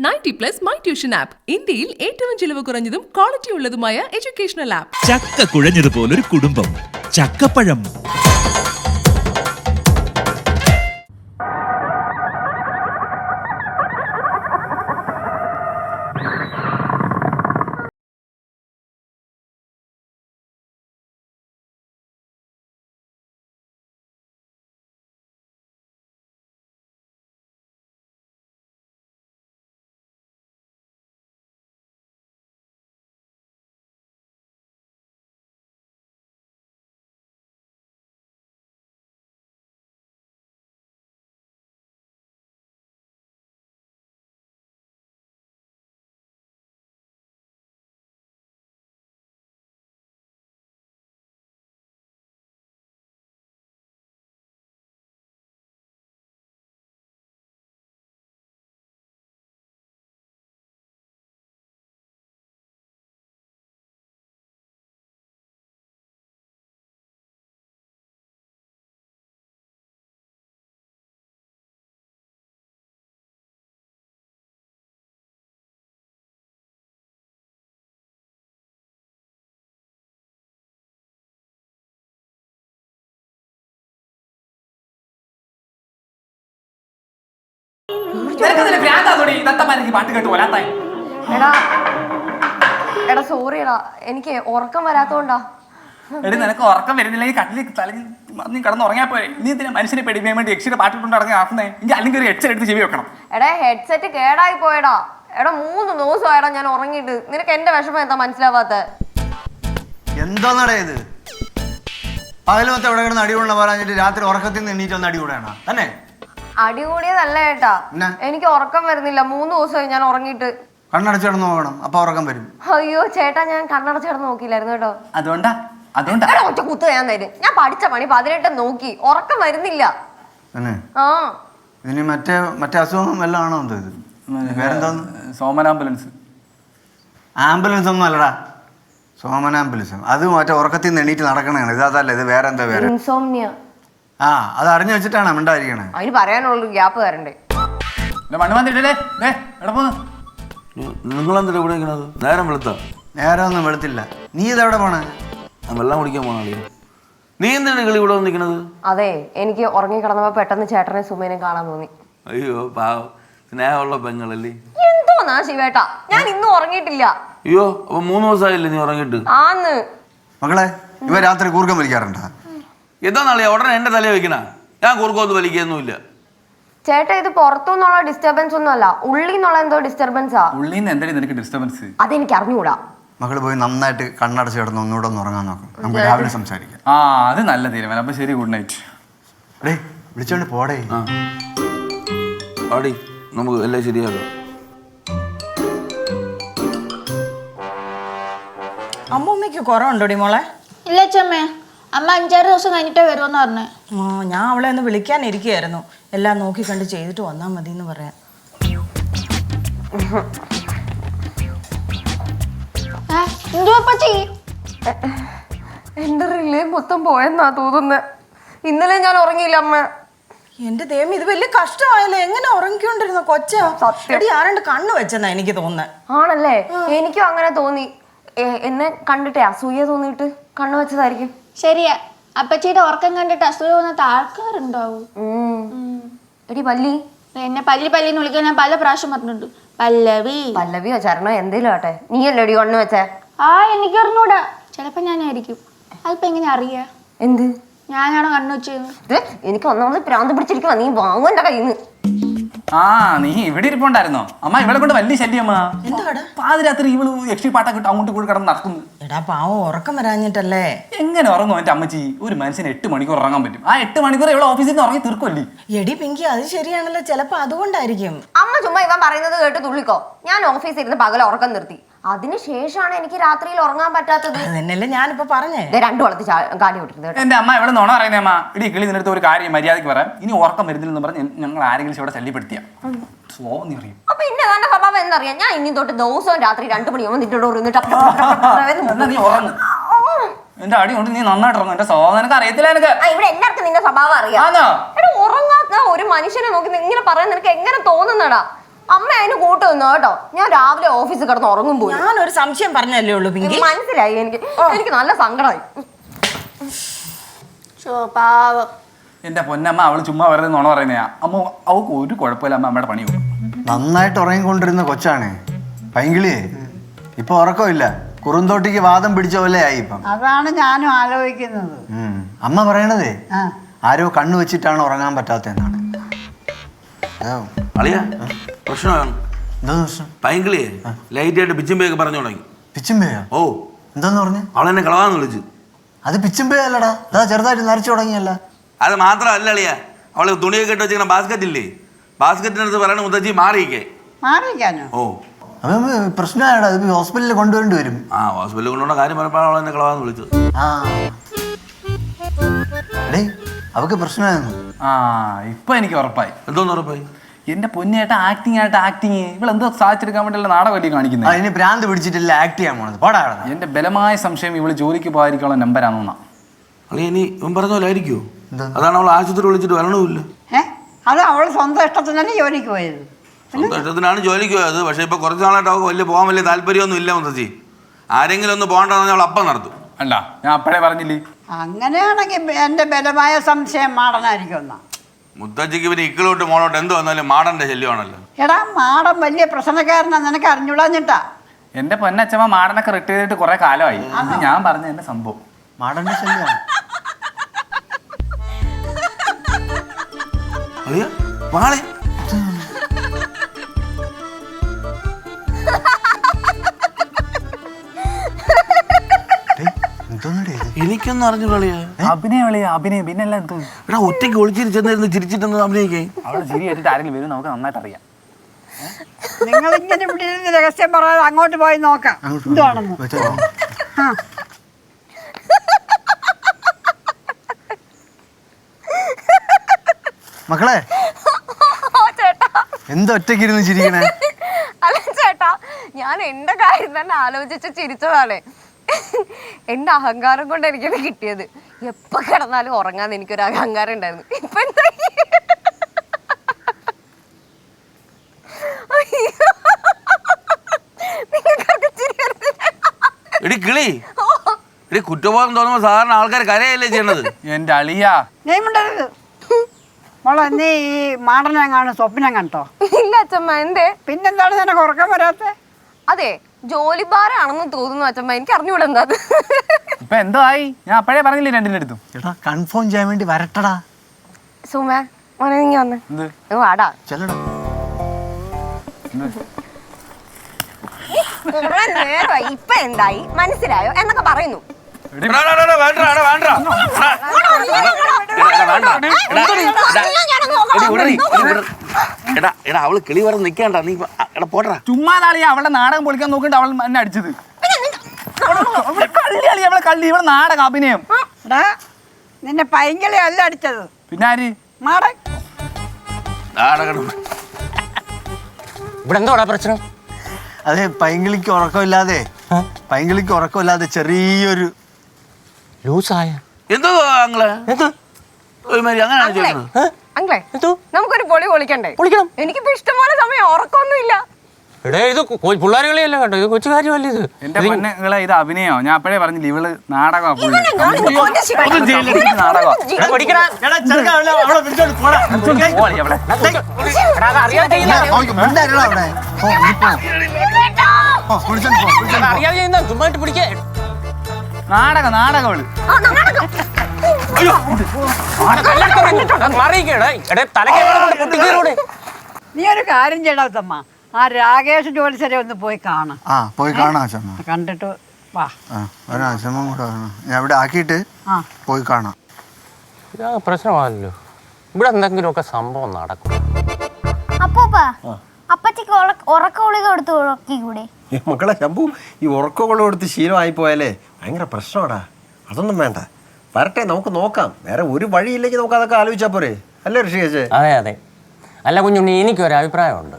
Ninety plus my tuition app. ഇന്ത്യയിൽ ഏറ്റവും ചിലവ് കുറഞ്ഞതും ക്വാളിറ്റി ഉള്ളതുമായ എഡ്യൂക്കേഷണൽ ആപ്പ്. ചക്ക കുഴഞ്ഞതുപോലൊരു കുടുംബം. ചക്കപ്പഴം. പാട്ട് കേട്ട് പോലാത്തായി എടാ എടാ സോറി എടാ. എനിക്ക് ഉറക്കം വരാത്തോണ്ടാ. എടി നിനക്ക് ഉറക്കം വരുന്നില്ലെങ്കിൽ കട്ടിലേക്ക് തലയിൽ നീ കിടന്ന് ഉറങ്ങിയാ പോരെ. നീ എന്തിനാ മനുഷ്യനെ പേടിക്കാൻ വേണ്ടി യക്ഷിയുടെ പാട്ട് കൊണ്ട് ഇറങ്ങി ആക്കുന്നേ? എങ്കിൽ അല്ലെങ്കിൽ ഒരു ഹെഡ്സെറ്റ് എടുത്ത് ചെവി വെക്കണം. എടാ ഹെഡ്സെറ്റ് കേടായി പോയടാ. എടാ മൂന്ന് ദിവസമായടാ ഞാൻ ഉറങ്ങിയിട്ട്. നിനക്ക് എന്റെ വിഷമം എന്താ മനസ്സിലാവാത്ത? എന്താന്നടേ ഇത്? പകലും മൊത്തം എവിടെ കിടന്ന് അടികൊള്ള പറഞ്ഞിട്ട് രാത്രി ഉറക്കത്തിൽ നിന്ന് എണീറ്റ് വന്ന് അടികൂടാണ് തന്നെ? അടി കൂടിയതല്ല ഏട്ടാ. എന്നാ? എനിക്ക് ഉറക്കം വരുന്നില്ല. മൂന്ന് ദിവസമായി ഞാൻ ഉറങ്ങിയിട്ട്. കണ്ണടച്ചിടന്ന് നോക്കണം. അപ്പൊ ഉറക്കം വരും. അയ്യോ ചേട്ടാ ഞാൻ കണ്ണടച്ചിടന്ന് നോക്കിയില്ലായിരുന്നു കേട്ടോ. അതുകൊണ്ടാ? അതുകൊണ്ടാ? എടാ ഒറ്റ കുത്തു ഞാൻ തരും. ഞാൻ പഠിച്ച പണി പതിനെട്ട് നോക്കി. ഉറക്കം വരുന്നില്ല. തന്നെ ആ. ഇതിന് മറ്റേ മറ്റേ അസുഖം വല്ലതും ആണോ എന്തോ ഇത്? വേറെന്തോന്ന്? സോമൻ ആംബുലൻസ്. ആംബുലൻസ് ഒന്നും അല്ലടാ. സോമൻ ആംബുലൻസ്. അത് മറ്റേ ഉറക്കത്തിൽ നിന്ന് എണീറ്റ് നടക്കണതാണ്. ഇത് അതല്ല ഇത് വേറെ എന്താ വേറെ? ഇൻസോംനിയ. ആ അത് അറിഞ്ഞു വെച്ചിട്ടാണ് മിണ്ടായിരിക്കണേ അതിന് പറയാനുള്ള ഗ്യാപ്പ് തരണ്ടേ? മണ്ണ് വന്നിട്ടില്ലേ? ദേ എവിടെ പോന്ന്. നിങ്ങളെന്തിനാ ഇവിടെ നിൽക്കണത് നേരം വെളുത്ത? നേരം ഒന്നും വെളുത്തില്ല. നീ ഇതെവിടെ പോണേ? വെള്ളം കുടിക്കാൻ പോണേ നീ എന്താണ് കളി ഇവിടെ വന്നിരിക്കണത്? അതെ എനിക്ക് ഉറങ്ങി കിടന്നപ്പോ പെട്ടെന്ന് ചേട്ടനെ സുമേനെ കാണാൻ തോന്നി. അയ്യോ പാവം. സ്നേഹമുള്ള പെങ്ങളല്ലേ? എന്തോന്നാ ശിവേട്ടാ? ഞാൻ ഇന്നും ഉറങ്ങിയിട്ടില്ല. അയ്യോ അപ്പൊ മൂന്ന് ദിവസമായില്ലേ നീ ഉറങ്ങിയിട്ട്? ആന്ന്. മകളെ ഇവ രാത്രി കൂർക്കം വലിക്കാറുണ്ടാ? എന്താ നാളെ? ഉടനെ എന്റെ തല വെക്കണ. ഞാൻ കുറുക്കൊന്നും വലിക്കൊന്നുമില്ല. ചേട്ടാ ഇത് പുറത്തുനിന്നുള്ള ഡിസ്റ്റർബൻസ് ഒന്നും അല്ല. ഉള്ളിൽ നിന്നുള്ള എന്തോ ഡിസ്റ്റർബൻസാ ഉള്ളിൽ നിന്ന് എന്തായാലും നിനക്ക് ഡിസ്റ്റർബൻസ് അതെനിക്ക് അറിഞ്ഞുകൂടാ മകൾ പോയി നന്നായിട്ട് കണ്ണടച്ച് കിടന്ന് ഒന്നുകൂടെ ഒന്ന് ഉറങ്ങാൻ നോക്കും. നമുക്ക് രാവിലെ സംസാരിക്കാം. ആ അത് നല്ല തീരുമാനം. അപ്പൊ ശരി ഗുഡ് നൈറ്റ് അടേ വിളിച്ചോണ്ട് പോടേ. ആ. പാടി നമുക്ക് എല്ലാം ശരിയാക്കാം. അമ്മൂമ്മയ്ക്ക് കുറവുണ്ടോടി മോളെ? ഇല്ല ചമ്മേ അമ്മ അഞ്ചാറ് ദിവസം കഴിഞ്ഞിട്ടേ വരുമെന്ന് പറഞ്ഞേ. ആ ഞാൻ അവളെ ഒന്ന് വിളിക്കാനിരിക്കുകയായിരുന്നു. എല്ലാം നോക്കി കണ്ട് ചെയ്തിട്ട് വന്നാൽ മതി എന്ന് പറയാൻ എന്തുവാ പച്ചി എന്റെ റിലേ മൊത്തം പോയെന്നാ തോന്നുന്നത് ഇന്നലെ ഞാൻ ഉറങ്ങിയില്ല അമ്മ. എന്റെ ദൈവം ഇത് വലിയ കഷ്ടമായല്ലേ? എങ്ങനെ ഉറങ്ങിക്കൊണ്ടിരുന്ന കൊച്ച? എടി ആരണ്ട് കണ്ണു വെച്ചെന്നാ എനിക്ക് തോന്നുന്നത് ആണല്ലേ? എനിക്കും അങ്ങനെ തോന്നി. എന്നെ കണ്ടിട്ടേ അസൂയ തോന്നിയിട്ട് കണ്ണു വെച്ചതായിരിക്കും. ശരിയാ അപ്പച്ചിയുടെ ഉറക്കം കണ്ടിട്ട് അസുഖം വന്നിട്ട് ആൾക്കാരുണ്ടാവും. എടി പല്ലി. എന്നെ പല്ലി പല്ലിന്ന് വിളിക്കാൻ ഞാൻ പല പ്രാവശ്യം പറഞ്ഞിട്ടുണ്ട്. പല്ലവി. പല്ലവിയോ ചരണോ എന്തേലും ആട്ടെ നീയല്ലേ എടി കൊണ്ണു വെച്ചേ? ആ എനിക്ക് അറിഞ്ഞൂടാ. ചിലപ്പോ ഞാനായിരിക്കും. അതിപ്പോ എങ്ങനെ അറിയാ? എന്ത്? ഞാനാണോ കണ്ണു വെച്ചത് എനിക്ക് ഒന്നാമത് പ്രാന്ത് പിടിച്ചിരിക്കുവാ. നീ വാങ്ങണ്ട കയ്യിൽ നിന്ന് ആ നീ ഇവിടെ ഇരിപ്പുണ്ടായിരുന്നോ? അമ്മ ഇവളെ കൊണ്ട് വലിയ ശല്യമ്മ പാതിരാത്രി ഇവൾ യക്ഷി പാട്ടൊക്കെ അങ്ങോട്ട് കൂടി കിടന്ന് നടക്കുന്നു. എടാ പാവം ഉറക്കം വരാഞ്ഞിട്ടല്ലേ? എങ്ങനെ ഉറങ്ങും എന്റെ അമ്മച്ചി? ഒരു മനുഷ്യന് എട്ട് മണിക്കൂർ ഉറങ്ങാൻ പറ്റും. ആ എട്ട് മണിക്കൂർ ഇവിടെ ഓഫീസിൽ നിന്ന് ഉറങ്ങി തീർക്കുമല്ലേ എടി പിങ്കി അത് ശരിയാണല്ലോ. ചിലപ്പോ അതുകൊണ്ടായിരിക്കും. അമ്മ ചുമ്മാ ഇവൻ പറയുന്നത് കേട്ട് തുള്ളിക്കോ? ഞാൻ ഓഫീസിൽ ഇരുന്ന് പകൽ ഉറക്കം നിർത്തി. അതിന് ശേഷമാണ് എനിക്ക് രാത്രിയിൽ ഉറങ്ങാൻ പറ്റാത്തത്. അത് തന്നെയല്ലേ ഞാനിപ്പോ പറഞ്ഞേ. ദേ രണ്ടു വളർത്തി കാലി വിട്ടിരുന്നത് കേട്ടോ. എന്റെ അമ്മ എവിടെ നോണ പറയുന്നേ അമ്മ? ഇടി കിളി നിന്നെടുത്ത് ഒരു കാര്യം മര്യാദയ്ക്ക് പറയാം. ഇനി ഉറക്കം വരുന്നില്ലെന്ന് പറഞ്ഞ് ഞങ്ങൾ ആരെങ്കിലും ഇവിടെ ശല്യപ്പെടുത്തിയ. സ്വോ നീ അറിയും. അപ്പൊ ഇന്ന എന്റെ സ്വഭാവം എന്നറിയാം. ഞാൻ ഇനി തൊട്ട് ദിവസവും രാത്രി രണ്ടു മണിയാകുമ്പോൾ നിന്റെ ഡോർ എന്നാ നീ ഉറങ്ങും. എന്റെ അടി കൊണ്ട് നീ നന്നായിട്ട് ഉറങ്ങും. എന്റെ സ്വഭാവം നിനക്ക് അറിയത്തില്ല എനിക്ക് ഇവിടെ എല്ലാവർക്കും നിന്റെ സ്വഭാവം അറിയാം. ആണോ എടാ ഉറങ്ങാത്ത ഒരു മനുഷ്യനെ നോക്കി ഇങ്ങനെ പറയാൻ നിനക്ക് എങ്ങനെ തോന്നുന്നടാ? അമ്മ അതിന് കൂട്ട് നിന്നു കേട്ടോ. ഞാൻ രാവിലെ ഓഫീസിൽ കിടന്ന് ഉറങ്ങും പോയി ഞാൻ ഒരു സംശയം പറഞ്ഞല്ലേ ഉള്ളൂ പിങ്കി? മനസ്സിലായി എനിക്ക്. എനിക്ക് നല്ല സങ്കടമായി പാവം. എന്റെ പൊന്നമ്മ അവൾ ചുമ്മാ വെറുതെ നുണ പറയുന്നയാ. അമ്മ അവൾക്ക് ഒരു കുഴപ്പമില്ല അമ്മ അമ്മയുടെ പണി പോകും. നന്നായിട്ട് ഉറങ്ങിക്കൊണ്ടിരുന്ന കൊച്ചാണ്. പൈങ്കിളിയെ ഇപ്പൊ ഉറക്കമില്ല. കുറുന്തോട്ടിക്ക് വാദം പിടിച്ച പോലെ ആയി ഇപ്പം. അതാണ് ഞാനും ആലോചിക്കുന്നത്. ഉം. അമ്മ പറയണതേ ആ. ആരോ കണ്ണു വെച്ചിട്ടാണ് ഉറങ്ങാൻ പറ്റാത്തതെന്നാണ്. അതാ. അളിയ പ്രശ്നമാണ്. എന്താ പ്രശ്നം? പൈങ്കിളിയെ ലൈറ്റായിട്ട് പിച്ചുമ്പയൊക്കെ പറഞ്ഞു തുടങ്ങി. പിച്ചുമ്പയോ? ഓ. എന്താന്ന് പറഞ്ഞു? അവളെന്നെ കളവാന്ന് വിളിച്ചു. അത് പിച്ചുമ്പയോ അല്ലടാ? അതാ ചെറുതായിട്ട് നരച്ചു തുടങ്ങിയല്ല. അത് മാത്രമല്ല അളിയ അവളെ തുണിയൊക്കെ ഇട്ട് വെച്ചിരിക്കുന്ന ബാസ്ക്കറ്റ് ഇല്ലേ? ബാസ്ക്കറ്റിനടുത്ത് പറയണ മുത്തച്ഛി മാറിയിക്കേ. മാറിയിക്കാനോ? ഓ. അപ്പം പ്രശ്നമായടാ ഇത് ഹോസ്പിറ്റലിൽ കൊണ്ടുവരേണ്ടി വരും. ആ ഹോസ്പിറ്റലിൽ കൊണ്ടുള്ള കാര്യം പറഞ്ഞപ്പോൾ അവളെന്നെ കളവാന്ന് വിളിച്ചത് ആ. അവക്ക് പ്രശ്നമായിരുന്നു. ആ ഇപ്പൊ എനിക്ക് ഉറപ്പായി. എന്തോന്ന് ഉറപ്പായി? എന്റെ പൊന്നേട്ട ആക്ടിങ് ആയിട്ട് ആക്ടിങ് ഇവളെന്തോ സാധിച്ചെടുക്കാൻ വേണ്ടിയുള്ള നാടകമല്ലേ ആ കാണിക്കുന്നത് ഇനി ഭ്രാന്ത് പിടിച്ചിട്ടില്ല ആക്ട് ചെയ്യാൻ പോണത്. പോടാ എന്റെ ബലമായ സംശയം ഇവൾ ജോലിക്ക് പോകാതിരിക്കാനുള്ള നമ്പരാണെന്നാ അളിയ ഇനി ഇവൻ പറഞ്ഞ പോലെ ആയിരിക്കുമോ അതാണ് അവൾ ആശുപത്രി വിളിച്ചിട്ട് വരണമില്ല അത് അവൾ സ്വന്തം ഇഷ്ടത്തിനല്ലേ ജോലിക്ക് പോയത്. സ്വന്തം ഇഷ്ടത്തിനാണ് ജോലിക്ക് പോയത്. പക്ഷേ ഇപ്പൊ കുറച്ച് നാളായിട്ട് അവൾക്ക് വലിയ പോകാൻ വലിയ താല്പര്യമൊന്നും ഇല്ല മുത്തച്ഛി ആരെങ്കിലും ഒന്ന് പോകണ്ടെന്ന് അവൾ അപ്പം നടത്തും. അല്ല ഞാൻ അപ്പഴേ പറഞ്ഞില്ലേ? അങ്ങനെയാണെങ്കിൽ എന്റെ ബലമായ സംശയം മാടനായിരിക്കും എന്നാ. മുത്തച്ഛിക്ക് പിന്നെ ഇക്കിലോട്ട് മോളോട്ട് എന്ത് വന്നാലും മാടന്റെ ശല്യമാണല്ലോ. എടാ മാടൻ വലിയ പ്രശ്നക്കാരനാ നിനക്ക് അറിഞ്ഞൂടാഞ്ഞിട്ടാ എന്റെ പൊന്നച്ചമ്മ മാടനൊക്കെ റിട്ടയർ ചെയ്തിട്ട് കുറെ കാലമായി. അത് ഞാൻ പറഞ്ഞ എന്റെ സംഭവം. മാടന്റെ ശല്യമാണ്? ഇതൊന്നും എന്തോന്നടേ? എനിക്കൊന്നും അറിഞ്ഞു കളിയാ. അഭിനയം വിളിയ അഭിനയം. പിന്നെ എല്ലാം എന്തോ എടാ ഒറ്റയ്ക്ക് ഒളിച്ചിരി ചിരിച്ചിട്ടൊന്നും അഭിനയിക്കേ. അവിടെ ശരി ആരെങ്കിലും വരും നമുക്ക് നന്നായിട്ട് അറിയാം നിങ്ങൾ ഇങ്ങനെ ഇവിടെ ഇരുന്ന് രഹസ്യം പറയാതെ അങ്ങോട്ട് പോയി നോക്കാം. എന്തുവാണെന്ന്. ആ. മക്കളെ ഓ ചേട്ടാ. എന്ത് ചിരിക്കണേ? അല്ല ചേട്ടാ ഞാൻ എന്റെ കാര്യം തന്നെ ആലോചിച്ച് ചിരിച്ചതാണ്. എന്റെ അഹങ്കാരം കൊണ്ട് എനിക്കത് കിട്ടിയത്? എപ്പൊ കിടന്നാലും ഉറങ്ങാൻ എനിക്കൊരു അഹങ്കാരം ഉണ്ടായിരുന്നു. ഇപ്പൊ എന്താ? എടി കിളി. എടി കുറ്റബോധം തോന്നുമ്പോ സാധാരണ ആൾക്കാർ കരയല്ലേ ചെയ്യണത്? എന്റെ അളിയാ. നീ മിണ്ടരുത് മോളെ നീ ഈ മാടനെങ്ങാണ് സ്വപ്നം കണ്ടോ? ഇല്ല അച്ഛമ്മ എന്തേ? പിന്നെന്താണ് നിനക്ക് ഉറക്കം വരാത്തെ? അതെ ജോലി ഭാരമാണെന്ന് തോന്നുന്നു അച്ഛമ്മ എനിക്ക് അറിഞ്ഞൂടെ എന്താ അത്. ഇപ്പൊ എന്തോ ആയി? ഞാൻ അപ്പഴേ പറഞ്ഞില്ലേ രണ്ടിന്റെ അടുത്തും. എടാ കൺഫേം ചെയ്യാൻ വേണ്ടി വരട്ടടാ. സുമ മോനെ നീ വന്ന്. എന്ത്? ഇങ്ങ് വാടാ. ചെല്ലടാ. കുറെ നേരമായി ഇപ്പൊ എന്തായി? മനസ്സിലായോ? എന്നൊക്കെ പറയുന്നു. എടി, എടാ, അവൾ കിളി വരെ നിക്കണ്ട നീ എടാ പോട്ടാ ചുമ്മാ നാളിയാ അവളുടെ നാടകം പൊളിക്കാൻ നോക്കിട്ട് അവൾ എന്നെ അടിച്ചത് കള്ളിയാളി അവളെ കള്ളി ഇവിടെ നാടക അഭിനയം എടാ നിന്നെ പൈങ്കിളി അല്ല അടിച്ചത് പിന്നെ ആര് മാടൻ ഇവിടെ എന്തോടാ പ്രശ്നം അതെ പൈങ്കിളിക്ക് ഉറക്കമില്ലാതെ പൈങ്കിളിക്ക് ഉറക്കമില്ലാതെ ചെറിയൊരു ലൂസായ എന്തോ അങ്ങളെ എന്ത് ഒരുമാതിരി അങ്ങനെയാണ് അങ്കിളെ, ചോദിക്കുന്നത് അങ്കിളെ എന്തോ നമുക്കൊരു പൊളി പൊളിക്കണ്ടേ പൊളിക്കണം. എനിക്കിപ്പോ ഇഷ്ടംപോലെ സമയം ഉറക്കമൊന്നുമില്ല എടേ ഇത് പിള്ളേർ കളിയല്ല കേട്ടോ ഇത് കൊച്ചു കാര്യമല്ല ഇത് എന്റെ പൊന്നുങ്ങളെ ഇത് അഭിനയോ ഞാൻ അപ്പഴേ പറഞ്ഞില്ല ഇവൾ നാടകമാ പുള്ളി ഞാൻ നിന്നെ കൊന്ന് ശരി- ഒന്നും ചെയ്യില്ല, ഇത് നാടകമാ എടാ, പഠിക്കടാ. എടാ, ചെറുക്കാ, അവളെ- പോടാ. പോളി അവളെ എടാ, അത് അറിയാതെ ചെയ്യുന്ന- അവിടെ. പോ, വിളിച്ചോണ്ട് വിളിച്ചോണ്ട്. അറിയാതെ ചെയ്യുന്ന നാടകം നാടകമാണ്. നീ ഒരു കാര്യം ചെയ്യണത്തമ്മ ആ രാകേഷ് ജോലിസരെ ഒന്ന് പോയി കാണാം. ആ പോയി കാണാം കണ്ടിട്ട് വാ. ആ ഒരു അച്ഛമ്മ കൂടെ കാണാം ഞാൻ ഇവിടെ ആക്കിയിട്ട് ആ. പോയി കാണാം. ഇതാ പ്രശ്നമാണല്ലോ. ഇവിടെ എന്തെങ്കിലുമൊക്കെ സംഭവം നടക്കും. അപ്പൂപ്പ അപ്പച്ചിക്ക് ഉറക്ക ഗുളിക കൊടുത്ത് ഉറക്കിക്കൂടെ? ഈ മക്കളെ ശമ്പു ഈ ഉറക്കങ്ങളും എടുത്ത് ശീലമായി പോയാലേ ഭയങ്കര പ്രശ്നമാടാ. അതൊന്നും വേണ്ട. വരട്ടെ നമുക്ക് നോക്കാം. വേറെ ഒരു വഴിയില്ലെങ്കിൽ നമുക്ക് അതൊക്കെ ആലോചിച്ചാൽ പോരെ. അല്ലേ ഋഷികേശേ? അതെ അതെ. അല്ല കുഞ്ഞുണ്ണി എനിക്കൊരു അഭിപ്രായമുണ്ട്.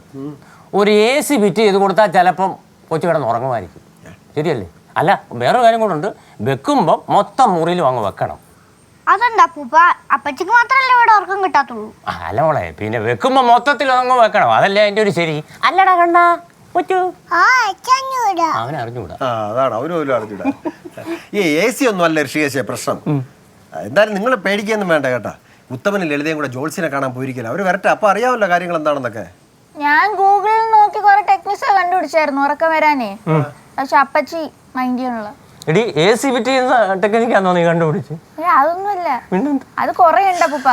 ഒരു എ സി ഫിറ്റ് ചെയ്ത് കൊടുത്താൽ ചിലപ്പം കൊച്ചു കിടന്ന് ഉറങ്ങുമായിരിക്കും. ശരിയല്ലേ? അല്ല വേറൊരു കാര്യം കൂടെ ഉണ്ട്. വെക്കുമ്പോൾ മൊത്തം മുറിയിലും അങ്ങ് വെക്കണം. അതെന്താ പൂപ്പ? അപ്പച്ചിക്ക് മാത്രല്ലേ ഇവിടെ ഉറക്കം കിട്ടാത്തുള്ളൂ? ആ, അല്ല മോളെ പിന്നെ വെക്കുമ്പോ മൊത്തത്തിൽ അങ്ങ് വെക്കണം. അതല്ലേ അതിന്റെ ഒരു ശരി? അല്ലടാ കണ്ണ. അച്ഛഞ്ഞൂടാ അവനെ അറിഞ്ഞൂടാ ആ അതാണ് അവനും അറിഞ്ഞൂടാ ഈ എ സി ഒന്നും അല്ല ഋഷികേശ പ്രശ്നം. എന്തായാലും നിങ്ങൾ പേടിക്കൊന്നും വേണ്ട കേട്ടാ. ഉത്തമനും ലളിതയും കൂടെ ജോൾസിനെ കാണാൻ പോയിരിക്കില്ല. അവർ വരട്ടെ അപ്പൊ അറിയാമല്ലോ കാര്യങ്ങൾ എന്താണെന്നൊക്കെ. ഞാൻ ഗൂഗിളിൽ നോക്കി കുറെ ടെക്നിക്സ് കണ്ടുപിടിച്ചായിരുന്നു ഉറക്കം വരാനേ. പക്ഷെ അപ്പച്ചി എടി എ സി ഫിറ്റ് ചെയ്യുന്ന ടെക്നിക്കാന്നോ നീ കണ്ടുപിടിച്ച്? ഏ, അതൊന്നുമല്ല? അത് കൊറേ ഉണ്ട് പൂപ്പ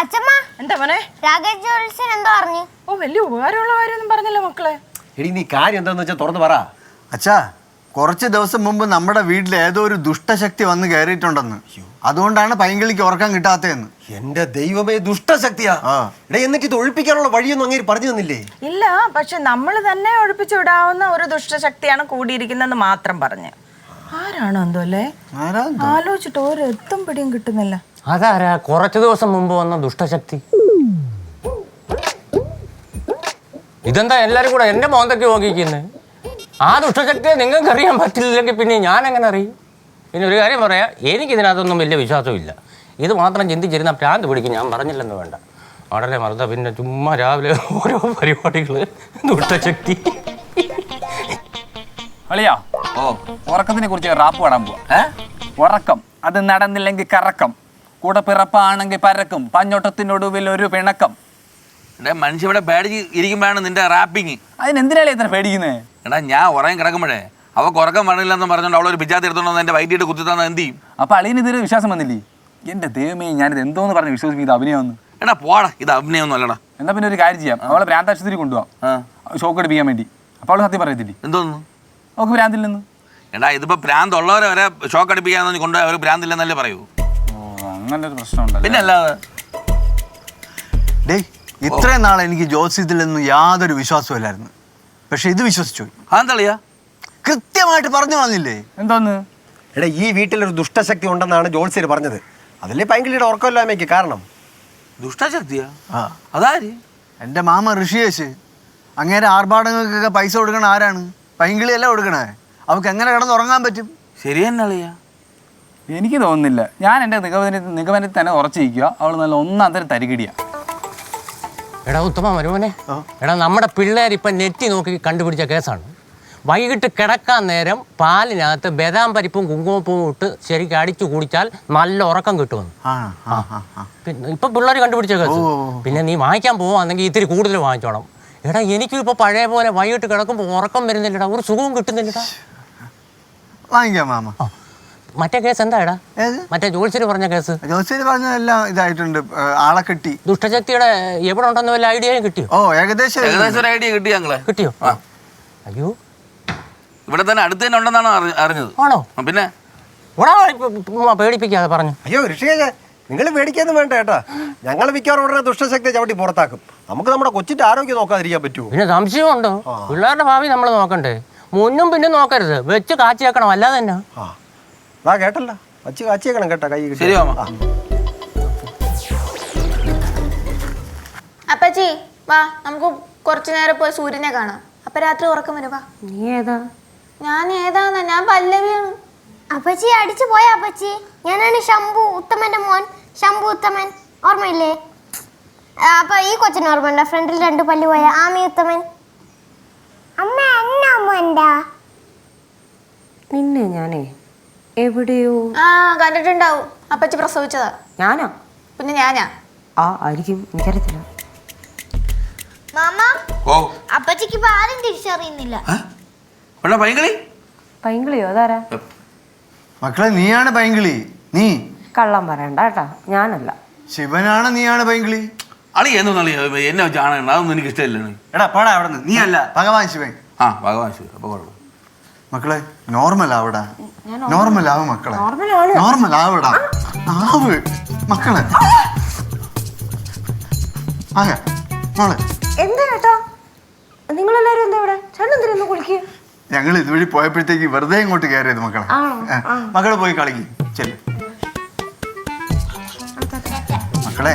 അച്ഛമ്മ എന്താ മോനെ? രാകേഷ് ജോൾസിന് എന്തോ പറഞ്ഞു ഓ വലിയ ഉപകാരമുള്ള കാര്യമൊന്നും പറഞ്ഞില്ല മക്കളെ? എടി നീ കാര്യം എന്താന്ന് വെച്ചാൽ തുറന്ന് പറ. അച്ഛാ കുറച്ച് ദിവസം മുമ്പ് നമ്മുടെ വീട്ടിൽ ഏതോ ഒരു ദുഷ്ടശക്തി വന്ന് കയറിയിട്ടുണ്ടെന്ന്. അതുകൊണ്ടാണ് പൈങ്കിളിക്ക് ഉറക്കം കിട്ടാത്തതെന്ന് എന്റെ ദൈവമേ ദുഷ്ടശക്തിയാ. എടാ എന്നിട്ട് ഇത് ഒഴിപ്പിക്കാനുള്ള വഴിയൊന്നും അങ്ങേര് പറഞ്ഞു തന്നില്ലേ? ഇല്ല പക്ഷെ നമ്മൾ തന്നെ ഒഴിപ്പിച്ചു വിടാവുന്ന ഒരു ദുഷ്ടശക്തിയാണ് കൂടിയിരിക്കുന്നതെന്ന് മാത്രം പറഞ്ഞു. ആരാണോ എന്തോ അല്ലേ? ആലോചിച്ചിട്ട് ഒരു എത്തും പിടിയും കിട്ടുന്നില്ല. അതാരാ? കുറച്ച് ദിവസം മുമ്പ് വന്ന ദുഷ്ടശക്തി. ഇതെന്താ എല്ലാരും കൂടെ എന്റെ മോന്തയ്ക്ക് നോക്കിക്കുന്നത് ആ ദുഷ്ടശക്തിയെ നിങ്ങൾക്ക് അറിയാൻ പറ്റില്ലെങ്കിൽ പിന്നെ ഞാൻ എങ്ങനെ അറിയും? പിന്നെ ഒരു കാര്യം പറയാം എനിക്ക് ഇതിനകത്തൊന്നും വലിയ വിശ്വാസമില്ല. ഇത് മാത്രം ചിന്തിച്ചിരുന്ന ഭ്രാന്ത് പിടിക്കും ഞാൻ പറഞ്ഞില്ലെന്ന് വേണ്ട. വളരെ മറുത പിന്നെ ചുമ്മാ രാവിലെ ഓരോ പരിപാടികൾ ദുഷ്ടശക്തി. അളിയാ ഓ. ഉറക്കത്തിനെ കുറിച്ച് റാപ്പ് പാടാൻ പോവാ. ഉറക്കം അത് നടന്നില്ലെങ്കിൽ കറക്കം. കൂടെ പിറപ്പാണെങ്കിൽ പരക്കും പഞ്ഞോട്ടത്തിനൊടുവിൽ ഒരു പിണക്കം. എടാ മനുഷ്യ ഇവിടെ പേടിച്ച് ഇരിക്കുമ്പോഴാണ് നിന്റെ റാപ്പിങ് അതിനെന്തിനാലേ ഇത്ര പേടിക്കുന്നത് എടാ ഞാൻ ഉറങ്ങി കിടക്കുമ്പോഴേ അവക്ക് ഉറക്കം വരണില്ലെന്ന് പറഞ്ഞുകൊണ്ട് അവളൊരു പിച്ചാത്തി എടുത്തോണ്ട് എന്റെ വൈകിട്ട് കുത്തി തന്നെ എന്ത് ചെയ്യും? അപ്പൊ അളിയന് ഇതൊരു വിശ്വാസം വന്നില്ലേ? എന്റെ ദൈവമേ ഞാനിത് എന്തോന്ന് പറഞ്ഞ് വിശ്വസിക്കും ഇത് അഭിനയം എടാ പോടാ ഇത് അഭിനയൊന്നും അല്ലടാ. എന്നാ പിന്നെ ഒരു കാര്യം ചെയ്യാം. അവളെ ഭ്രാന്താശുപത്രി കൊണ്ടുപോകാം ഷോക്ക് എടുപ്പിക്കാൻ വേണ്ടി. അപ്പൊ അവൾ സത്യം പറയത്തില്ലേ? എന്തോന്നു? അവൾക്ക് നിന്ന്. എടാ ഇതിപ്പോ ഭ്രാന്ത് ഉള്ളവരെ വരെ ഷോക്ക് അടിപ്പിക്കാന്ന് കൊണ്ടുപോയി അവർ ഭ്രാന്തില്ലെന്നല്ലേ പറയൂ? ഓ അങ്ങനെ ഒരു പ്രശ്നമുണ്ടല്ലേ? പിന്നെ അല്ലാതെ ഡേ ഇത്രയും നാൾ എനിക്ക് ജ്യോത്സ്യത്തിലൊന്നും യാതൊരു വിശ്വാസമില്ലായിരുന്നു പക്ഷെ ഇത് വിശ്വസിച്ചു അതെന്താളിയാ? കൃത്യമായിട്ട് പറഞ്ഞു വന്നില്ലേ? എന്താന്ന്? എടാ ഈ വീട്ടിലൊരു ദുഷ്ടശക്തി ഉണ്ടെന്നാണ് ജ്യോത്സ്യർ പറഞ്ഞത്. അതല്ലേ പൈങ്കിളിയുടെ ഉറക്കമില്ലായ്മയ്ക്ക് കാരണം? ദുഷ്ടശക്തിയാ? ആ. അതാര്? എന്റെ മാമ ഋഷിയേശ് അങ്ങേരെ ആർഭാടങ്ങൾക്കൊക്കെ പൈസ കൊടുക്കണ ആരാണ്? പൈങ്കിളിയല്ല കൊടുക്കണേ? അവൾക്ക് എങ്ങനെ കിടന്ന് ഉറങ്ങാൻ പറ്റും? ശരി തന്നെയാ എനിക്ക് തോന്നുന്നില്ല. ഞാൻ എന്റെ നിഗമനത്തിൽ നിഗമനത്തിൽ തന്നെ ഉറച്ചിരിക്കുക അവൾ നല്ല ഒന്നാം തരം തരികിടിയാ. എടാ ഉത്തമ മരുമോനെ എടാ നമ്മുടെ പിള്ളേർ ഇപ്പം നെറ്റി നോക്കി കണ്ടുപിടിച്ച കേസാണ്. വൈകിട്ട് കിടക്കാൻ നേരം പാലിനകത്ത് ബദാം പരിപ്പും കുങ്കുമപ്പൂവും ഇട്ട് ശരിക്കും അടിച്ചു കുടിച്ചാൽ നല്ല ഉറക്കം കിട്ടുമെന്ന്. പിന്നെ ഇപ്പം പിള്ളേർ കണ്ടുപിടിച്ച കേസ്. പിന്നെ നീ വാങ്ങിക്കാൻ പോവാണെങ്കിൽ ഇത്തിരി കൂടുതൽ വാങ്ങിച്ചോണം. എടാ എനിക്കും ഇപ്പോൾ പഴയ പോലെ വൈകിട്ട് കിടക്കുമ്പോൾ ഉറക്കം വരുന്നില്ലടാ ഒരു സുഖവും കിട്ടുന്നില്ലടാ. വാങ്ങിക്കാം മാമ. മറ്റേ കേസ് എന്താടാ മറ്റേ ജോത്സ്യര് പറഞ്ഞ കേസ്? ജോത്സ്യര് പറഞ്ഞതെല്ലാം ഇതായിട്ടുണ്ട്. ആളെ കിട്ടി. ദുഷ്ടശക്തിയുടെ എവിടെ ഉണ്ടെന്ന് വല്ല ഐഡിയയും കിട്ടിയോ? ഓ ഏകദേശം ഏകദേശം ഒരു ഐഡിയ കിട്ടി ഞങ്ങളെ. കിട്ടിയോ? അയ്യോ. ഇവിടെ തന്നെ അടുത്ത് തന്നെ ഉണ്ടെന്നാണ് അറി- അറിഞ്ഞത്. ആണോ? പിന്നെ? പേടിപ്പിക്കാതെ പറഞ്ഞു. അയ്യോ ഋഷികേ നിങ്ങൾ പേടിക്കൊന്നും വേണ്ട കേട്ടാ. ഞങ്ങൾ മിക്കവാറും ഉടനെ ദുഷ്ടശക്തി ചവിട്ടി പുറത്താക്കും. നമുക്ക് നമ്മുടെ കൊച്ചിന്റെ ആരോഗ്യം നോക്കാതിരിക്കാൻ പറ്റുമോ പിന്നെ സംശയമുണ്ടോ പിള്ളേരുടെ ഭാവി നമ്മൾ നോക്കണ്ടേ? മുന്നും പിന്നും നോക്കരുത്. വെച്ച് കാച്ചിയാക്കണം അല്ലാതെ തന്നെ ആ കേട്ടല്ല. വച്ച് കാച്ചിയേക്കണം കേട്ടാ കൈ കിട്ടി ശരി, മാമ. അപ്പച്ചി വാ നമുക്ക് കുറച്ചു നേരം പോയി സൂര്യനെ കാണാം. അപ്പൊ രാത്രി ഉറക്കം വരും വാ. നീ ഏതാ? ഞാൻ ഏതാന്നാ ഞാൻ പല്ലവിയാണ് അപ്പച്ചി അടിച്ചു പോയ അപ്പച്ചി. ഞാനാണ് ശംഭു ഉത്തമന്റെ മോൻ. ശംഭു ഉത്തമൻ ഓർമ്മയില്ലേ? ആ, അപ്പൊ ഈ കൊച്ചിന് ഓർമ്മയുണ്ടോ? ഫ്രണ്ടിൽ രണ്ട് പല്ല് പോയ ആമി ഉത്തമൻ. അമ്മ എന്നെ അമ്മ എന്താ നിന്നെ ഞാനേ എവിടെയോ? ആ കണ്ടിട്ടുണ്ടാവും. അപ്പച്ചി പ്രസവിച്ചതാ. ഞാനാ? പിന്നെ ഞാനാ. ആ ആയിരിക്കും. എനിക്കറിയത്തില്ല. മാമ ഓ. അപ്പച്ചിക്ക് ഇപ്പൊ ആരും തിരിച്ചറിയുന്നില്ല പൈകളി പൈങ്കിളിയോ? അതാരാ? മക്കളെ നീയാണ് പൈങ്കിളി. നീ? കള്ളം പറയണ്ട കേട്ടാ. ഞാനല്ല. ശിവനാണ് നീയാണ് പൈങ്കിളി. അളി എന്തോന്ന് അളി എന്നെ ചാണകണ്ട അതൊന്നും എനിക്ക് ഇഷ്ടമില്ല എടാ പാടാ അവിടെ നീ അല്ല ഭഗവാൻ ശിവൻ. ആ ഭഗവാൻ ശിവൻ. അപ്പൊ കുഴപ്പം മക്കളെ നോർമൽ ആവടാ നോർമൽ ആവ് മക്കളെ. നോർമൽ ആവടാ ആവ് മക്കളെ. ആകെ മോളെ. എന്താ ചേട്ടാ നിങ്ങളെല്ലാരും എന്താ ഇവിടെ? ചേട്ടൻ എന്തിനൊന്ന് കുളിക്കുക ഞങ്ങൾ ഇതുവഴി പോയപ്പോഴത്തേക്ക് വെറുതെ ഇങ്ങോട്ട് കയറിയത് മക്കളെ. മക്കളെ പോയി കളിക്ക്. ചെല്ല്. മക്കളെ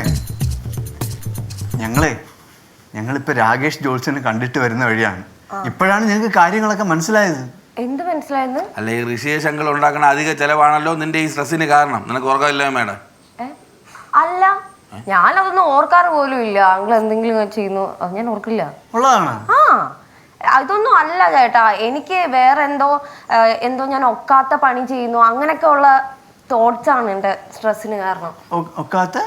ഞങ്ങളെ ഞങ്ങളിപ്പോ രാകേഷ് ജോൾസിനെ കണ്ടിട്ട് വരുന്ന വഴിയാണ്. ഇപ്പോഴാണ് ഞങ്ങൾക്ക് കാര്യങ്ങളൊക്കെ മനസ്സിലായത്. എന്ത് മനസ്സിലായെന്ന്? അല്ല ഈ ഋഷിയ ശങ്കൾ ഉണ്ടാക്കുന്ന അധിക ചെലവാണല്ലോ നിന്റെ ഈ സ്ട്രെസ്സിന് കാരണം. നിനക്ക് ഉറക്കമില്ല മേഡം. അല്ല ഞാനതൊന്നും ഓർക്കാറ് പോലും ഇല്ല. അങ്കിൾ എന്തെങ്കിലും ചെയ്യുന്നു. അത് ഞാൻ ഓർക്കില്ല. ഉള്ളതാണ്. ആ അതൊന്നും അല്ല ചേട്ടാ. എനിക്ക് വേറെ എന്തോ എന്തോ ഞാൻ ഒക്കാത്ത പണി ചെയ്യുന്നു. അങ്ങനെയൊക്കെ ഉള്ള തോട്ട്സ് ആണ് എന്റെ സ്ട്രെസ്സിന് കാരണം. ഒക്കാത്ത?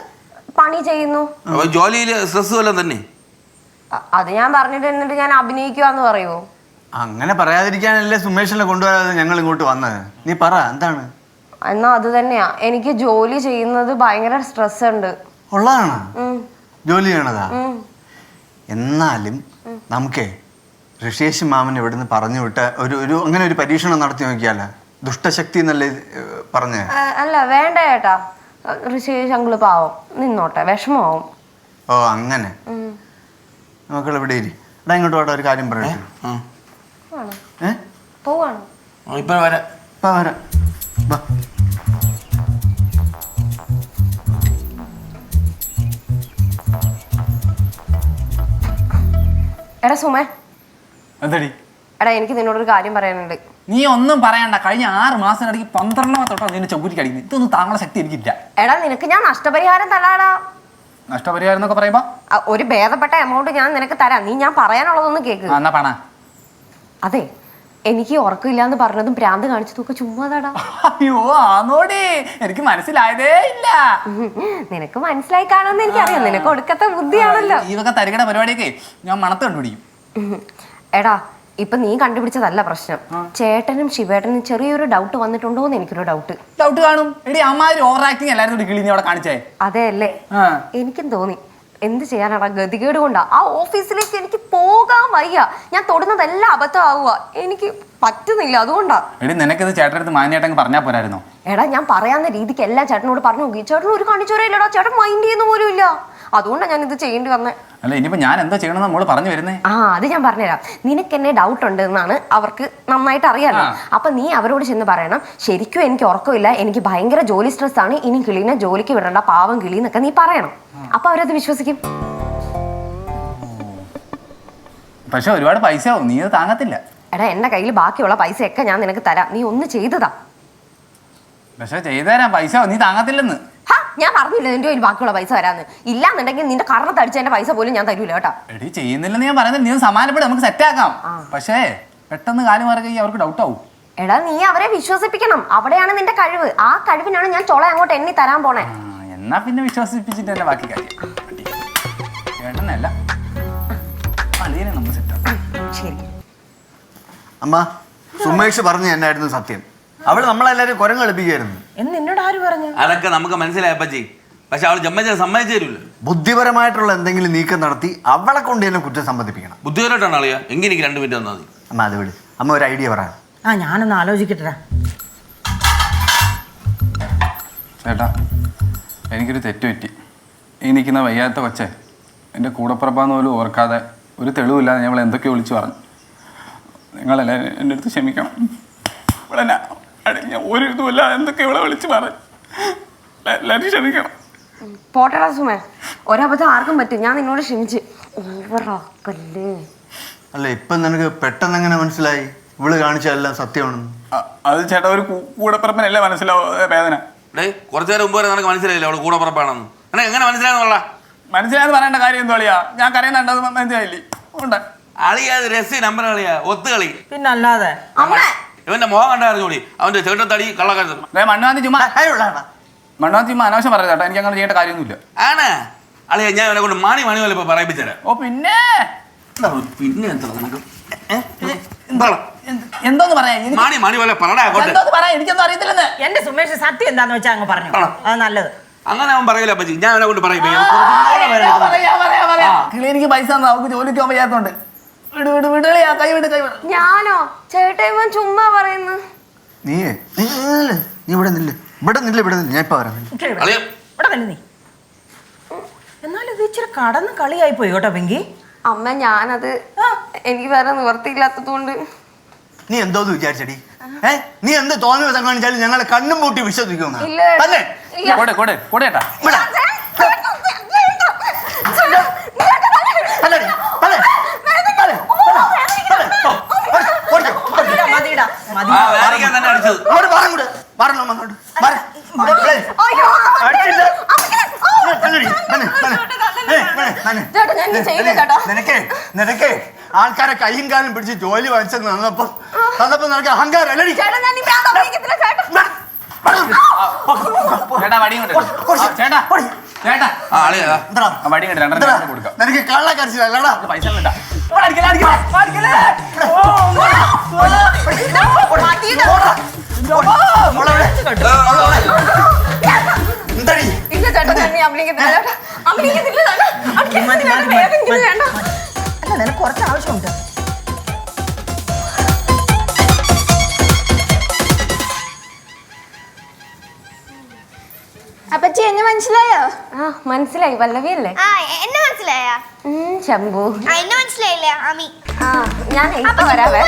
പണി ചെയ്യുന്നു. ജോലിയിൽ സ്ട്രെസ് വല്ലതും തന്നെ? അത് ഞാൻ പറഞ്ഞിട്ട് എന്നിട്ട് ഞാൻ അഭിനയിക്കുവാന്ന് പറയുമോ അങ്ങനെ പറയാതിരിക്കാനല്ലേ സുമേഷിനെ കൊണ്ടുവരാതെ ഞങ്ങൾ ഇങ്ങോട്ട് വന്നത് നീ പറ എന്താണ്? എന്നാ അത് തന്നെയാ. എനിക്ക് ജോലി ചെയ്യുന്നത് ഭയങ്കര സ്ട്രെസ് ഉണ്ട്. ഉള്ളതാണ്? ജോലി ചെയ്യണതാ? എന്നാലും നമുക്കേ ഋഷേഷ് മാമൻ ഇവിടുന്ന് പറഞ്ഞു വിട്ട ഒരു ഒരു അങ്ങനെ ഒരു പരീക്ഷണം നടത്തി നോക്കിയാലോ? ദുഷ്ടശക്തി എന്നല്ലേ പറഞ്ഞ? അല്ല വേണ്ട ചേട്ടാ. ഋഷേഷ് അങ്കിൾ പാവം. നിന്നോട്ടെ വിഷമമാവും. ഓ അങ്ങനെ. മക്കൾ ഇവിടെ ഇരി. എടാ ഇങ്ങോട്ട് വേണ്ട ഒരു കാര്യം പറയട്ടെ. ഏ? പോവാണോ? ആ, ഇപ്പൊ വരാം. ഇപ്പൊ വരാം. വാ. എടാ സുമേ. എന്തടി? എടാ എനിക്ക് നിന്നോടൊരു കാര്യം പറയാനുണ്ട്. നീ ഒന്നും പറയണ്ട. കഴിഞ്ഞ ആറ് മാസത്തിനിടയ്ക്ക് പന്ത്രണ്ടാമത്തെ തൊട്ടാ നിന്നെ ചൊമ്പൂരിക്ക് അടിക്കുന്നത് ഇതൊന്നും താങ്കളെ ശക്തി എനിക്കില്ല. എടാ നിനക്ക് ഞാൻ നഷ്ടപരിഹാരം തരാടാ. നഷ്ടപരിഹാരം എന്നൊക്കെ പറയുമ്പോ? ഒരു ഭേദപ്പെട്ട എമൗണ്ട് ഞാൻ നിനക്ക് തരാം. നീ ഞാൻ പറയാനുള്ളതൊന്നും കേക്ക്. എന്നാ പണ. അതെ എനിക്ക് ഉറക്കമില്ലാന്ന് പറഞ്ഞതും ഭ്രാന്ത് കാണിച്ചതൊക്കെ ചുമ്മാതാടാ. അയ്യോ ആന്നോടി. എനിക്ക് മനസ്സിലായതേ ഇല്ല. നിനക്ക് മനസ്സിലായി കാണുമെന്ന് എനിക്കറിയാം. നിനക്ക് ഒടുക്കത്തെ ബുദ്ധിയാണല്ലോ. വക തരികട പരിപാടിയൊക്കെ ഞാൻ മണത്ത് കണ്ടുപിടിക്കും. എടാ ഇപ്പൊ നീ കണ്ടുപിടിച്ചതല്ല പ്രശ്നം. ചേട്ടനും ശിവേട്ടനും ചെറിയൊരു ഡൗട്ട് വന്നിട്ടുണ്ടോ എന്ന് എനിക്കൊരു ഡൗട്ട് ഡൗട്ട് കാണും. എടി അമ്മാതിരി ഓവർ ആക്ടിങ് എല്ലാരും കൂടി കിളി നീ അവിടെ കാണിച്ചേ. അതെ അല്ലേ? എനിക്കും തോന്നി. എന്ത് ചെയ്യാനാടാ? ഗതികേട് കൊണ്ടാ ആ ഓഫീസിലേക്ക് എനിക്ക് പോകാൻ വയ്യ. ഞാൻ തൊടുന്നതെല്ലാം അബദ്ധമാവുക. എനിക്ക് പറ്റുന്നില്ല അതുകൊണ്ടാ. എടി നിനക്കിത് ചേട്ടനടുത്ത് മാന്യായിട്ടങ്ങ് പറഞ്ഞാൽ പോരായിരുന്നോ? എടാ ഞാൻ പറയാവുന്ന രീതിക്ക് എല്ലാം ചേട്ടനോട് പറഞ്ഞു നോക്കി. ചേട്ടൻ ഒരു കണിച്ചോരയില്ലടാ ചേട്ടൻ മൈൻഡ് ചെയ്യുന്ന പോലും ഇല്ല. അതുകൊണ്ടാണ് ഞാൻ ഇത് ചെയ്യേണ്ടി വന്നത് അല്ല ഇനിയിപ്പോ ഞാൻ എന്താ ചെയ്യണമെന്ന് നമ്മൾ പറഞ്ഞു വരുന്നേ? ആ അത് ഞാൻ പറഞ്ഞുതരാം. നിനക്ക് എന്നെ ഡൗട്ട് ഉണ്ട് എന്നാണ് അവർക്ക് നന്നായിട്ട് അറിയാലോ. അപ്പൊ നീ അവരോട് ചെന്ന് പറയണം ശരിക്കും എനിക്ക് ഉറക്കമില്ല എനിക്ക് ഭയങ്കര ജോലി സ്ട്രെസ് ആണ് ഇനി കിളീനെ ജോലിക്ക് വിടണ്ട പാവം കിളി എന്നൊക്കെ നീ പറയണം. അപ്പൊ അവരത് വിശ്വസിക്കും. പക്ഷെ ഒരുപാട് പൈസ ആവും നീ അത് താങ്ങത്തില്ല. എടാ എന്റെ കയ്യിൽ ബാക്കിയുള്ള പൈസയൊക്കെ ഞാൻ നിനക്ക് തരാം. നീ ഒന്ന് ചെയ്തതാ. പക്ഷെ ചെയ്തു തരാം പൈസ നീ താങ്ങത്തില്ലെന്ന്. ഞാൻ പറഞ്ഞില്ല നിന്റെ കയ്യിൽ ബാക്കിയുള്ള പൈസ തരാന്ന് ഇല്ലാന്നുണ്ടെങ്കിൽ നിന്റെ കർണത്തടിച്ചതിന്റെ പൈസ പോലും ഞാൻ തരൂല കേട്ടോ. എടി ചെയ്യുന്നില്ലെന്ന് ഞാൻ പറയുന്നത് നീ സമാനപ്പെടും സമാനപ്പെട്ട് നമുക്ക് സെറ്റ് ആക്കാം. പക്ഷേ പെട്ടെന്ന് കാലം മാറി കഴിഞ്ഞാൽ അവർക്ക് ഡൗട്ട് ആവും. എടാ നീ അവരെ വിശ്വസിപ്പിക്കണം. അവിടെയാണ് നിന്റെ കഴിവ്. ആ കഴിവിനാണ് ഞാൻ ചൊള അങ്ങോട്ട് എണ്ണി തരാൻ പോണേ. ആ, എന്നാ പിന്നെ വിശ്വസിപ്പിച്ചിട്ട് തന്നെ ബാക്കി കാര്യം. ചേട്ടനല്ല അളിയനെ നമ്മൾ സെറ്റ് ആക്കാം. ശരി. അമ്മ സുമേഷ് പറഞ്ഞു എന്നായിരുന്നു സത്യം? അവൾ നമ്മളെല്ലാരും കുരം കളിപ്പിക്കായിരുന്നു എന്ന് നിന്നോട് ആര് പറഞ്ഞു? അതൊക്കെ നമുക്ക് മനസ്സിലായ അപ്പച്ചി. പക്ഷെ അവൾ ജമ്മച്ച സമ്മതിച്ചു ബുദ്ധിപരമായിട്ടുള്ള എന്തെങ്കിലും നീക്കം നടത്തി അവളെ കൊണ്ട് തന്നെ കുറ്റം സമ്മതിപ്പിക്കണം. ബുദ്ധിപരമായിട്ടാണ് അളിയ. എങ്കിൽ എനിക്ക് രണ്ട് മിനിറ്റ് തന്നാൽ മതി. അമ്മ അത് വിട് അമ്മ ഒരു ഐഡിയ പറ. ആ ഞാനൊന്ന് ആലോചിക്കട്ടെ ചേട്ടാ എനിക്കൊരു തെറ്റ് പറ്റി. ഈ നിൽക്കുന്ന വയ്യാത്ത കൊച്ചെ എന്റെ കൂടപ്പുറപ്പാന്ന് പോലും ഓർക്കാതെ ഒരു തെളിവില്ലാതെ ഞങ്ങൾ എന്തൊക്കെയോ വിളിച്ചു പറഞ്ഞു. നിങ്ങളെല്ലാവരും എന്റെ അടുത്ത് ക്ഷമിക്കണം. ഇവിടെ ഞാൻ അടി- ഞാൻ ഒരു ഇതുമില്ല. എന്തൊക്കെ ഇവിടെ വിളിച്ചു പറഞ്ഞു എല്ലാവരും ക്ഷമിക്കണം. പോട്ടടാ സുമേ. ഒരബദ്ധം ആർക്കും പറ്റും. ഞാൻ നിന്നോട് ക്ഷമിച്ച്. ഓവറാക്കല്ലേ അല്ല ഇപ്പൊ നിനക്ക് പെട്ടെന്ന് എങ്ങനെ മനസ്സിലായി? ഇവൾ കാണിച്ചതെല്ലാം സത്യമാണെന്ന്. അത് ചേട്ടാ ഒരു കൂടപ്പിറപ്പിനല്ലേ മനസ്സിലാവും വേദന? ഡേ കുറച്ചു നേരം മുമ്പ് വരെ നിനക്ക് മനസ്സിലായില്ല അവൾ കൂടെ പുറപ്പാണെന്ന് എന്നെ എങ്ങനെ മനസ്സിലായെന്നുള്ള മനസ്സിലായെന്ന് പറയേണ്ട കാര്യം എന്തോ അളിയാ? ഞാൻ കരയുന്നുണ്ടത് മനസ്സിലായില്ലേ? ഉണ്ട്. അളിയാ രസി നമ്പർ അളിയാ. ഒത്തുകളി. പിന്നല്ലാതെ. അമ്മേ ഇവന്റെ മോഹം കണ്ടായിരുന്നോടി അവന്റെ ചേട്ടത്തടി കള്ളക്കരുത് മണ്ണുവാന്തി ചുമ്മാ മണ്ണുവാന്തി ചുമ്മാ അനാവശ്യം പറയാം ചേട്ടാ എനിക്ക് അങ്ങനെ ചെയ്യേണ്ട കാര്യമൊന്നുമില്ല. ആണ്. അളിയ ഞാൻ ഇവനെ കൊണ്ട് മാണി മണി പോലെ ഇപ്പൊ പറയിപ്പിച്ചേരാ. ഓ പിന്നെ? പിന്നെ എന്താ നിനക്ക്? എന്തോന്ന് പറയാ? മാണി മണി പോലെ പറടാ അങ്ങോട്ട് എന്തോന്ന് പറയാ? എനിക്കൊന്നും അറിയത്തില്ലെന്ന്. എന്റെ സുമേഷ് സത്യം എന്താന്ന് വെച്ചാ അങ്ങ് പറഞ്ഞു. അത് നല്ലത്. അങ്ങനെ അവൻ പറയില്ല അപ്പച്ചി. ഞാൻ അവനെ കൊണ്ട് പറയിപ്പിക്കാം. പറയാ. കിളി എനിക്ക് പൈസ അവർക്ക് ജോലിക്ക് പോകാൻ വയ്യാത്തോണ്ട്. വിട് വിട് കൈ വിട് കൈ വിട്. ഞാനോ? ചേട്ടാ ഇവൻ ചുമ്മാ പറയുന്നു. നീയേ നീ നില്ല്. നീ ഇവിടെ നില്ല്. ഇവിടെ നില്ല് ഇവിടെ നില്ല്. ഞാൻ ഇപ്പൊ വരാം. നില്ല്. അളിയ. ഇവിടെ തന്നെ നീ. എന്നാലും ഇത് ഇച്ചിരി കടന്ന് കളിയായി പോയി കേട്ടോ പെങ്കി. അമ്മ ഞാനത് എനിക്ക് വേറെ നിവർത്തിയില്ലാത്തത് കൊണ്ട് നീ എന്തോന്ന് വിചാരിച്ചടി? ഏ? നീ എന്ത് തോന്നി വിധം കാണിച്ചാലും ഞങ്ങളെ കണ്ണും പൂട്ടി വിശ്വസിക്കുന്നു ഇല്ല. അല്ലേ. കൊടെ കൊടെ കൊടെ ചേട്ടാ ഇവിടെ. അല്ലടി, അല്ലേ? അല്ലേ? അല്ലേ? ഓ, ഓടി, ഓടിക്കോ, ഓടിക്കോ. മതിടാ, മതിടാ മതി ആ വേറിക്കാൻ തന്നെ അടിച്ചത്. അവിടെ മാറും കൂടെ മാറണം അങ്ങോട്ട്. നിനക്കേ നിനക്കേ ആൾക്കാരെ കൈയും കാലും പിടിച്ച് ജോലി വാങ്ങിച്ചെന്ന് തന്നപ്പോ തന്നപ്പോ നിനക്ക് അഹങ്കാരം അല്ലടി. ചേട്ടാ ഞാൻ ഈ മനസ്സിലായി? പല്ലവിയല്ലേ ആ എന്നെ മനസ്സിലായാ? ശംഭു. ആ എന്നെ മനസ്സിലായില്ലേ ആമി? ഞാൻ ഇപ്പൊ വരാവേ